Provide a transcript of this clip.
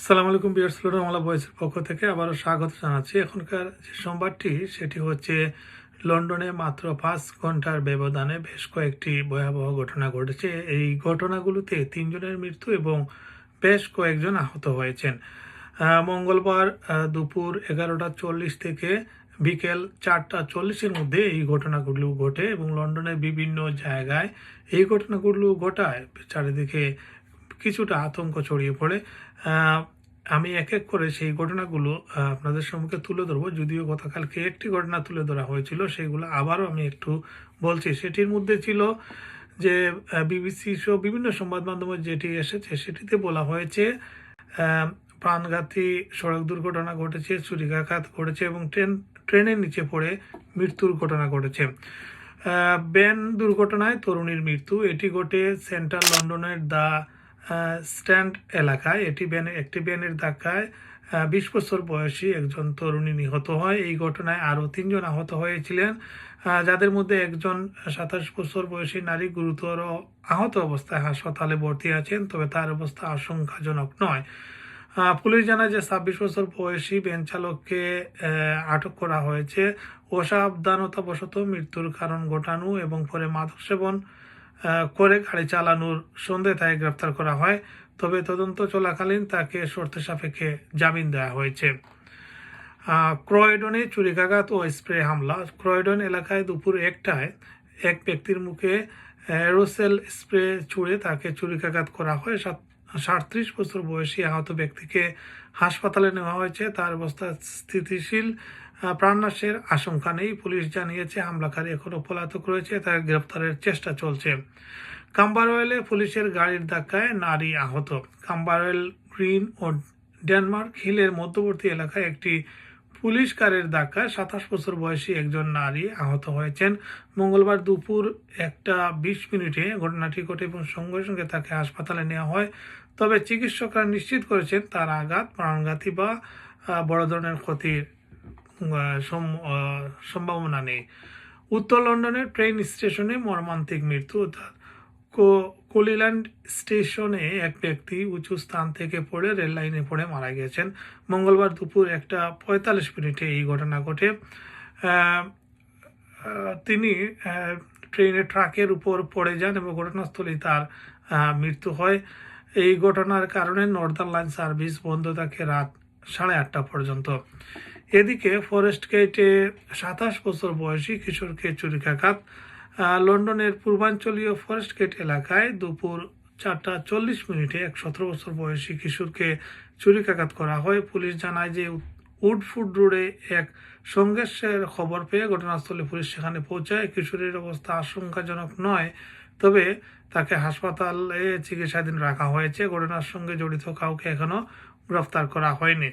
আসসালামু আলাইকুম বিয়ার সুলতানমালা বয়েসের পক্ষ থেকে আবারও স্বাগত জানাচ্ছি। এখনকার যে সংবাদটি, সেটি হচ্ছে লন্ডনে মাত্র পাঁচ ঘণ্টার ব্যবধানে বেশ কয়েকটি ভয়াবহ ঘটনা ঘটেছে। এই ঘটনাগুলোতে তিনজনের মৃত্যু এবং বেশ কয়েকজন আহত হয়েছেন। মঙ্গলবার দুপুর এগারোটা চল্লিশ থেকে বিকেল চারটা চল্লিশের মধ্যে এই ঘটনাগুলো ঘটে এবং লন্ডনের বিভিন্ন জায়গায় এই ঘটনাগুলো ঘটায়। চারিদিকে কিছুটা আতঙ্ক ছড়িয়ে পড়ে। আমি এক এক করে সেই ঘটনাগুলো আপনাদের সম্মুখে তুলে ধরবো। যদিও গতকালকে একটি ঘটনা তুলে ধরা হয়েছিল সেগুলো আবারও আমি একটু বলছি। সেটির মধ্যে ছিল যে বিবিসি সহ বিভিন্ন সংবাদ মাধ্যমে যেটি এসেছে সেটিতে বলা হয়েছে প্রাণঘাতী সড়ক দুর্ঘটনা ঘটেছে চুরিকাঘাত ঘটেছে এবং ট্রেন ট্রেনের নিচে পড়ে মৃত্যুর ঘটনা ঘটেছে। ব্যান দুর্ঘটনায় তরুণীর মৃত্যু। এটি ঘটে সেন্ট্রাল লন্ডনের আহ, স্ট্যান্ড এলাকায় এটি ব্যানের একটি ব্যানের ধাক্কায় বিশ বছর বয়সী একজন তরুণী নিহত হয়। এই ঘটনায় আরও তিনজন আহত হয়েছিলেন যাদের মধ্যে একজন সাতাশ বছর বয়সী নারী গুরুতর আহত অবস্থায় হাসপাতালে ভর্তি আছেন, তবে তার অবস্থা আশঙ্কাজনক নয়। পুলিশ জানায় যে ছাব্বিশ বছর বয়সী ভ্যান চালককে আটক করা হয়েছে। অসাবধানতাবশত মৃত্যুর কারণ ঘটানো এবং পরে মাদক সেবন করে গাড়ি চালানোর সন্দেহে তাকে গ্রেপ্তার করা হয়। তবে তদন্ত চলাকালীন তাকে শর্ত সাপেক্ষে জামিন দেওয়া হয়েছে। ক্রয়ডনে চুরিকাঘাত ও স্প্রে হামলা। ক্রয়ডন এলাকায় দুপুর একটায় এক ব্যক্তির মুখে অ্যারোসেল স্প্রে ছুঁড়ে তাকে চুরিকাঘাত করা হয়। সাঁত্রিশ বছর বয়সী আহত ব্যক্তিকে হাসপাতালে নেওয়া হয়েছে। তার অবস্থা স্থিতিশীল। প্রাণনাশের আশঙ্কা নেই। পুলিশ জানিয়েছে, হামলাকারী এখনও পলাতক রয়েছে তাকে গ্রেপ্তারের চেষ্টা চলছে। কাম্বারওয়েলে পুলিশের গাড়ির ধাক্কায় নারী আহত। কাম্বারওয়েল গ্রিন ও ডেনমার্ক হিলের মধ্যবর্তী এলাকায় একটি পুলিশ কারের ধাক্কায় সাতাশ বছর বয়সী একজন নারী আহত হয়েছেন। মঙ্গলবার দুপুর একটা বিশ মিনিটে ঘটনাটি ঘটে এবং সঙ্গে সঙ্গে তাকে হাসপাতালে নেওয়া হয়। তবে চিকিৎসকরা নিশ্চিত করেছেন, তার আঘাত প্রাণঘাতী বা বড় ধরনের ক্ষতির সম্ভাবনা নেই। উত্তর লন্ডনের ট্রেন স্টেশনে মর্মান্তিক মৃত্যু অর্থাৎ কোলিল্যান্ড স্টেশনে এক ব্যক্তি উঁচু স্থান থেকে পড়ে রেল লাইনে পড়ে মারা গেছেন মঙ্গলবার দুপুর একটা পঁয়তাল্লিশ মিনিটে এই ঘটনা ঘটে। তিনি আহ, ট্রেনের ট্রাকের উপর পড়ে যান এবং ঘটনাস্থলেই তার মৃত্যু হয়। এই ঘটনার কারণে নর্দার্ন লাইন সার্ভিস বন্ধ থাকে রাত সাড়ে আটটা পর্যন্ত। এদিকে ফরেস্ট গেটে সাতাশ বছর বয়সী কিশোরকে চুরিকাঘাত লন্ডনের পূর্বাঞ্চলীয় ফরেস্ট গেট এলাকায় দুপুর চারটা চল্লিশ মিনিটে এক সতেরো বছর বয়সী কিশোরকে চুরিকাঘাত করা হয়। পুলিশ জানায় যে উডফুড রোডে এক সংঘর্ষের খবর পেয়ে ঘটনাস্থলে পুলিশ সেখানে পৌঁছায়। কিশোরের অবস্থা আশঙ্কাজনক নয়, তবে তাকে হাসপাতালে চিকিৎসাধীন রাখা হয়েছে। ঘটনার সঙ্গে জড়িত কাউকে এখনও গ্রেফতার করা হয়নি।